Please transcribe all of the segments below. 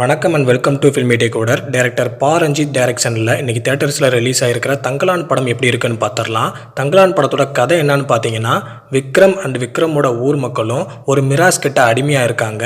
வணக்கம் and welcome to filmy decoder director Pa Ranjith டைரக்ஷனில் இன்றைக்கி தேட்டர்ஸில் ரிலீஸ் ஆகிருக்கிற தங்கலான் படம் எப்படி இருக்குன்னு பார்த்துடலாம். தங்கலான் படத்தோட கதை என்னன்னு பார்த்தீங்கன்னா விக்ரம் அண்ட் விக்ரமோட ஊர் மக்களும் ஒரு மிராஸ் கிட்ட அடிமையாக இருக்காங்க.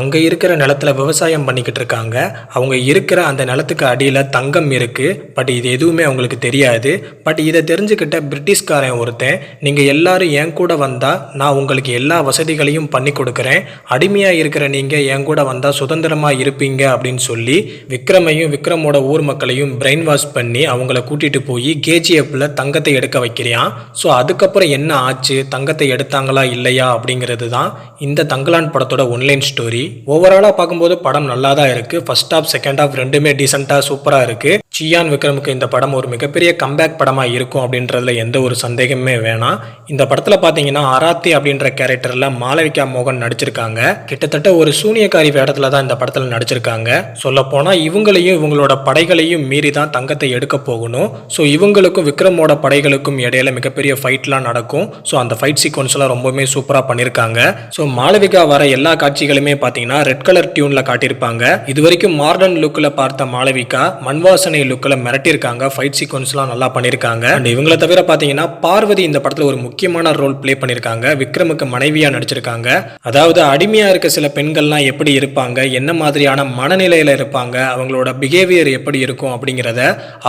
அங்கே இருக்கிற நிலத்துல விவசாயம் பண்ணிக்கிட்டு இருக்காங்க. அவங்க இருக்கிற அந்த நிலத்துக்கு அடியில் தங்கம் இருக்குது பட் இது எதுவுமே அவங்களுக்கு தெரியாது. பட் இதை தெரிஞ்சுக்கிட்ட பிரிட்டிஷ்காரன் ஒருத்தன் நீங்கள் எல்லாரும் என் கூட வந்தால் நான் உங்களுக்கு எல்லா வசதிகளையும் பண்ணி கொடுக்குறேன். அடிமையாக இருக்கிற நீங்கள் என் கூட வந்தால் சுதந்திரமாக இருப்பீங்க. அப்படின்னு சொல்லி விக்ரமையும் விக்ரமோட ஊர் மக்களையும் பிரெயின் வாஷ் பண்ணி அவங்கள கூட்டிகிட்டு போய் கேஜிஎஃப்ல தங்கத்தை எடுக்க வைக்கிறான் ஸோ அதுக்கப்புறம் என்ன ஆச்சு? தங்கத்தை எடுத்தாங்களா இல்லையா அப்படிங்கிறது தான் இந்த தங்கலான் படத்தோட ஒன்லைன் ஸ்டோரி ஓவராலாக பார்க்கும்போது படம் நல்லா தான் இருக்குது ஃபர்ஸ்ட் ஆஃப் செகண்ட் ஆஃப் ரெண்டுமே டீசெண்டாக சூப்பராக இருக்குது சியான் விக்ரமுக்கு இந்த படம் ஒரு மிகப்பெரிய கம்பேக் படமாக இருக்கும் அப்படின்றதுல எந்த ஒரு சந்தேகமே வேணாம். இந்த படத்தில் பார்த்தீங்கன்னா அராத்தி அப்படின்ற கேரக்டரில் மாளவிகா மோகன் நடிச்சிருக்காங்க. கிட்டத்தட்ட ஒரு சூனியக்காரி வேடத்தில் தான் இந்த படத்தில் நடிச்சிருக்காங்க. சொல்லப்போனால் இவங்களையும் இவங்களோட படைகளையும் மீறி தான் தங்கத்தை எடுக்க போகணும். ஸோ இவங்களுக்கும் விக்ரமோட படைகளுக்கும் இடையில மிகப்பெரிய ஃபைட்லாம் நடக்கும். ஸோ அந்த ஃபைட் சீக்வன்ஸ்லாம் ரொம்பவுமே சூப்பராக பண்ணியிருக்காங்க ஸோ மாளவிகா வர எல்லா காட்சிகளுமே பார்த்தீங்கன்னா ரெட் கலர் டியூனில் காட்டியிருப்பாங்க. இது வரைக்கும் மாடர்ன் லுக்கில் பார்த்த மாளவிகா மண்வாசனை லுக்கில் மிரட்டியிருக்காங்க. ஃபைட் சீக்வன்ஸ்லாம் நல்லா பண்ணியிருக்காங்க. அண்ட் இவங்கள தவிர பார்த்தீங்கன்னா பார்வதி இந்த படத்தில் ஒரு முக்கியமான ரோல் பிளே பண்ணியிருக்காங்க. விக்ரமுக்கு மனைவியாக நடிச்சிருக்காங்க. அதாவது அடிமையாக இருக்க சில பெண்கள்லாம் எப்படி இருப்பாங்க? என்ன மாதிரியான மனநிலையில் இருப்பாங்க? அவங்களோட பிஹேவியர் எப்படி இருக்கும் அப்படிங்கிறத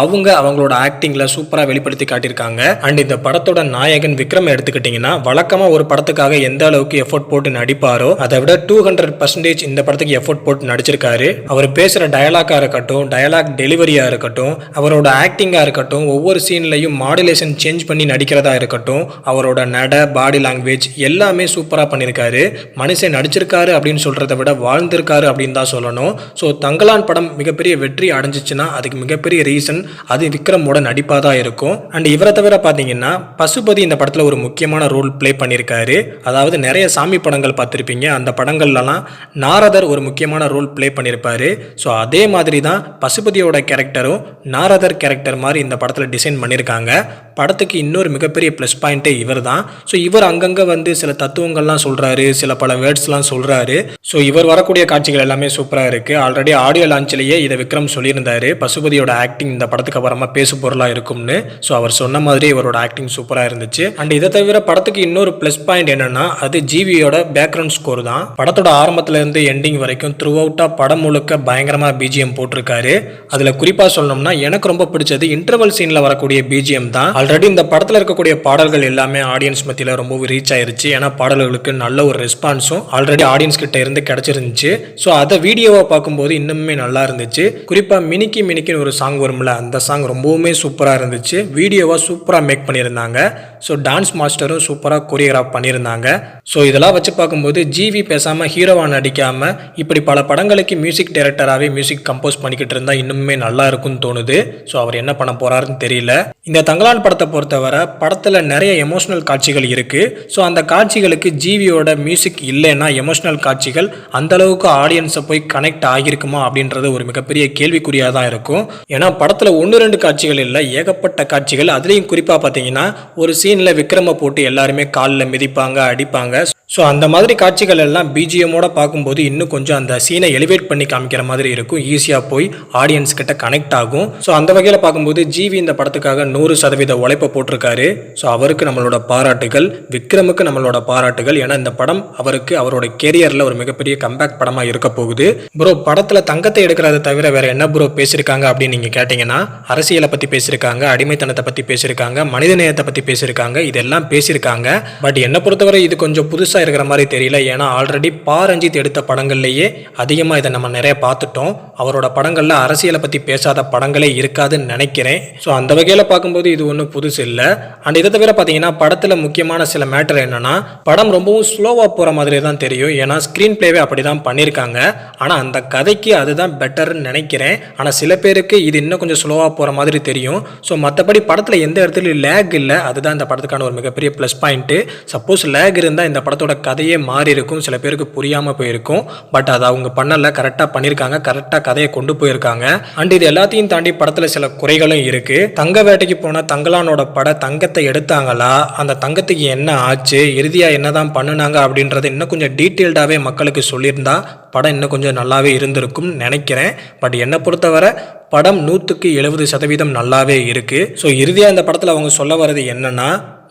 அவங்க அவங்களோட ஆக்டிங்கில் சூப்பராக வெளிப்படுத்தி காட்டியிருக்காங்க. அண்ட் இந்த படத்தோட நாயகன் விக்ரம் எடுத்துக்கிட்டிங்கன்னா வழக்கமாக ஒரு படத்துக்காக எந்த அளவுக்கு எஃபோர்ட் போட்டு நடிப்பாரோ அதை விட டூ ஹண்ட்ரட் பர்சன்டேஜ் இந்த படத்துக்கு எஃபோர்ட் போட்டு நடிச்சிருக்காரு. அவர் பேசுகிற டயலாக்காக இருக்கட்டும் டயலாக் டெலிவரியாக இருக்கட்டும் இருக்கட்டும் அவரோட ஆக்டிங்காக இருக்கட்டும் ஒவ்வொரு சீன்லையும் மாடுலேஷன் சேஞ்ச் பண்ணி நடிக்கிறதா இருக்கட்டும் அவரோட நட பாடி லாங்குவேஜ் எல்லாமே சூப்பராக பண்ணியிருக்காரு. மனுஷன் நடிச்சிருக்காரு அப்படின்னு சொல்கிறத விட வாழ்ந்திருக்காரு அப்படின்னு தான் சொல்லணும். ஸோ தங்கலான் படம் மிகப்பெரிய வெற்றி அடைஞ்சிச்சுன்னா அதுக்கு மிகப்பெரிய ரீசன் அது விக்ரமோட நடிப்பாக தான் இருக்கும். அண்ட் இவரை தவிர பார்த்தீங்கன்னா பசுபதி இந்த படத்தில் ஒரு முக்கியமான ரோல் ப்ளே பண்ணியிருக்காரு. அதாவது நிறைய சாமி படங்கள் பார்த்துருப்பீங்க. அந்த படங்கள்லலாம் நாரதர் ஒரு முக்கியமான ரோல் ப்ளே பண்ணியிருப்பாரு. ஸோ அதே மாதிரி தான் பசுபதியோட கேரக்டரும் நாரதர் கேரக்டர் மாதிரி இந்த படத்தில் டிசைன் பண்ணியிருக்காங்க படத்துக்கு இன்னொரு மிகப்பெரிய ப்ளஸ் பாயிண்ட்டே இவர் தான் ஸோ இவர் அங்கங்கே வந்து சில தத்துவங்கள்லாம் சொல்கிறாரு சில பல வேர்ட்ஸ்லாம் சொல்கிறாரு ஸோ இவர் வரக்கூடிய காட்சிகள் எல்லாமே சூப்பராக இருக்குது ஆல்ரெடி ஆடியோ லான்ச்சிலேயே இதை விக்ரம் சொல்லியிருந்தார். பசுபதியோட ஆக்டிங் இந்த படத்துக்கு அப்புறமா பேசு பொருளாக இருக்கும்னு. ஸோ அவர் சொன்ன மாதிரி இவரோட ஆக்டிங் சூப்பராக இருந்துச்சு. அண்ட் இதை தவிர படத்துக்கு இன்னொரு ப்ளஸ் பாயிண்ட் என்னன்னா அது ஜிவியோட பேக்ரவுண்ட் ஸ்கோர் தான். படத்தோட ஆரம்பத்துலேருந்து எண்டிங் வரைக்கும் த்ரூ அவுட்டாக படம் முழுக்க பயங்கரமாக பிஜிஎம் போட்டிருக்காரு. அதில் குறிப்பாக சொல்லணும்னா எனக்கு ரொம்ப பிடிச்சது இன்டர்வல் சீனில் வரக்கூடிய பிஜிஎம் தான். ஆல்ரெடி இந்த படத்தில் இருக்கக்கூடிய பாடல்கள் எல்லாமே ஆடியன்ஸ் மத்தியில் ரொம்பவும் ரீச் ஆயிருச்சு. ஏன்னா பாடல்களுக்கு நல்ல ஒரு ரெஸ்பான்ஸும் ஆல்ரெடி ஆடியன்ஸ் கிட்ட இருந்து கிடைச்சிருந்துச்சு. ஸோ அதை வீடியோவை பார்க்கும்போது இன்னுமே நல்லா இருந்துச்சு. குறிப்பாக மினிக்கி மினிக்கின்னு ஒரு சாங் வரும்ல அந்த சாங் ரொம்பவுமே சூப்பராக இருந்துச்சு. வீடியோவை சூப்பராக மேக் பண்ணியிருந்தாங்க. ஸோ டான்ஸ் மாஸ்டரும் சூப்பராக கொரியோகிராஃப் பண்ணியிருந்தாங்க. ஸோ இதெல்லாம் வச்சு பார்க்கும்போது ஜிவி பேசாமல் ஹீரோவாக நடிக்காமல் இப்படி பல படங்களுக்கு மியூசிக் டைரக்டராகவே மியூசிக் கம்போஸ் பண்ணிக்கிட்டு இருந்தால் இன்னுமே நல்லா இருக்கும்னு தோணுது. ஸோ அவர் என்ன பண்ண போகிறாருன்னு தெரியல. இந்த தங்கலான் படத்தை பொறுத்தவரை படத்தில் நிறைய எமோஷனல் காட்சிகள் இருக்குது ஸோ அந்த காட்சிகளுக்கு ஜிவியோட மியூசிக் இல்லைன்னா எமோஷனல் காட்சிகள் அந்தளவுக்கு ஆடியன்ஸை போய் கனெக்ட் ஆகியிருக்குமா அப்படின்றது ஒரு மிகப்பெரிய கேள்விக்குறியாக தான் இருக்கும். ஏன்னா படத்தில் ஒன்று ரெண்டு காட்சிகள் இல்லை ஏகப்பட்ட காட்சிகள். அதுலேயும் குறிப்பாக பார்த்தீங்கன்னா ஒரு சீனில் விக்ரம போட்டு எல்லாருமே காலில் மிதிப்பாங்க அடிப்பாங்க. ஸோ அந்த மாதிரி காட்சிகள் எல்லாம் பிஜிஎம்மோட பார்க்கும்போது இன்னும் கொஞ்சம் அந்த சீனை எலிவேட் பண்ணி காமிக்கிற மாதிரி இருக்கும். ஈஸியாக போய் ஆடியன்ஸ் கிட்ட கனெக்ட் ஆகும். ஸோ அந்த வகையில் பார்க்கும்போது ஜிவி இந்த படத்துக்காக நூறு சதவீத உழைப்பை போட்டிருக்காரு. ஸோ அவருக்கு நம்மளோட பாராட்டுகள் விக்ரமுக்கு நம்மளோட பாராட்டுகள். ஏன்னா இந்த படம் அவருக்கு அவரோட கெரியரில் ஒரு மிகப்பெரிய கம்பேக் படமாக இருக்க போகுது. ப்ரோ படத்தில் தங்கத்தை எடுக்கிறத தவிர வேற என்ன ப்ரோ பேசியிருக்காங்க அப்படின்னு நீங்கள் கேட்டிங்கன்னா அரசியலை பற்றி பேசியிருக்காங்க அடிமைத்தனத்தை பற்றி பேசியிருக்காங்க மனிதநேயத்தை பற்றி பேசியிருக்காங்க இதெல்லாம் பேசியிருக்காங்க பட் என்னை பொறுத்தவரை இது கொஞ்சம் புதுசாக இருக்கிற மாதிரி தெரியல. ஏன்னா ஆல்ரெடி பா ரஞ்சித் எடுத்த படங்கள்லேயே அதிகமாக இதை நம்ம நிறைய பார்த்துட்டோம். அவரோட படங்களில் அரசியலை பற்றி பேசாத படங்களே இருக்காதுன்னு நினைக்கிறேன். ஸோ அந்த வகையில் பார்க்கும்போது இது ஒன்றும் புதுசு இல்லை. அண்ட் இதை தவிர பார்த்தீங்கன்னா படத்தில் முக்கியமான சில மேட்டர் என்னன்னா படம் ரொம்பவும் ஸ்லோவாக போகிற மாதிரி தான் தெரியும். ஏன்னா ஸ்க்ரீன் பிளேவே அப்படி தான் பண்ணியிருக்காங்க. ஆனால் அந்த கதைக்கு அதுதான் பெட்டர்னு நினைக்கிறேன். ஆனால் சில பேருக்கு இது இன்னும் கொஞ்சம் ஸ்லோவாக போகிற மாதிரி தெரியும். ஸோ மற்றபடி படத்தில் எந்த இடத்துலையும் லேக் இல்லை. அதுதான் இந்த படத்துக்கான ஒரு மிகப்பெரிய ப்ளஸ் பாயிண்ட்டு சப்போஸ் லேக் இருந்தால் இந்த படத்தோட படத்தோட கதையே மாறி இருக்கும் சில பேருக்கு புரியாமல் போயிருக்கும். பட் அதை அவங்க பண்ணல. கரெக்டாக பண்ணியிருக்காங்க. கரெக்டாக கதையை கொண்டு போயிருக்காங்க. அண்ட் இது எல்லாத்தையும் தாண்டி படத்தில் சில குறைகளும் இருக்கு. தங்க வேட்டைக்கு போன தங்கலானோட பட தங்கத்தை எடுத்தாங்களா? அந்த தங்கத்துக்கு என்ன ஆச்சு? இறுதியாக என்னதான் பண்ணுனாங்க அப்படின்றத இன்னும் கொஞ்சம் டீட்டெயில்டாகவே மக்களுக்கு சொல்லியிருந்தா படம் இன்னும் கொஞ்சம் நல்லாவே இருந்திருக்கும்னு நினைக்கிறேன். பட் என்னை பொறுத்தவரை படம் நூற்றுக்கு எழுபது சதவீதம் நல்லாவே இருக்குது ஸோ இறுதியாக இந்த படத்தில் அவங்க சொல்ல வர்றது என்னன்னா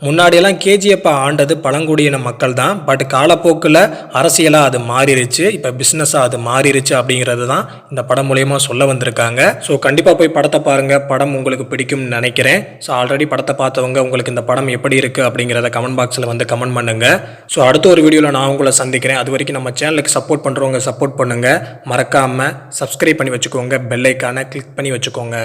முன்னாடியெல்லாம் கேஜிஎப்பை ஆண்டது பழங்குடியின மக்கள் தான் பட் காலப்போக்கில் அரசியலாக அது மாறிடுச்சு இப்போ பிஸ்னஸாக அது மாறிடுச்சு அப்படிங்கிறது தான் இந்த படம் மூலயமா சொல்ல வந்திருக்காங்க. ஸோ கண்டிப்பாக போய் படத்தை பாருங்கள் படம் உங்களுக்கு பிடிக்கும்னு நினைக்கிறேன். ஸோ ஆல்ரெடி படத்தை பார்த்தவங்க உங்களுக்கு இந்த படம் எப்படி இருக்குது அப்படிங்கிறத கமெண்ட் பாக்ஸில் வந்து கமெண்ட் பண்ணுங்கள் ஸோ அடுத்த ஒரு வீடியோவில் நான் உங்களை சந்திக்கிறேன். அது வரைக்கும் நம்ம சேனலுக்கு சப்போர்ட் பண்ணுறவங்க சப்போர்ட் பண்ணுங்கள் மறக்காமல் சப்ஸ்கிரைப் பண்ணி வச்சுக்கோங்க. பெல்லைக்கான கிளிக் பண்ணி வச்சுக்கோங்க.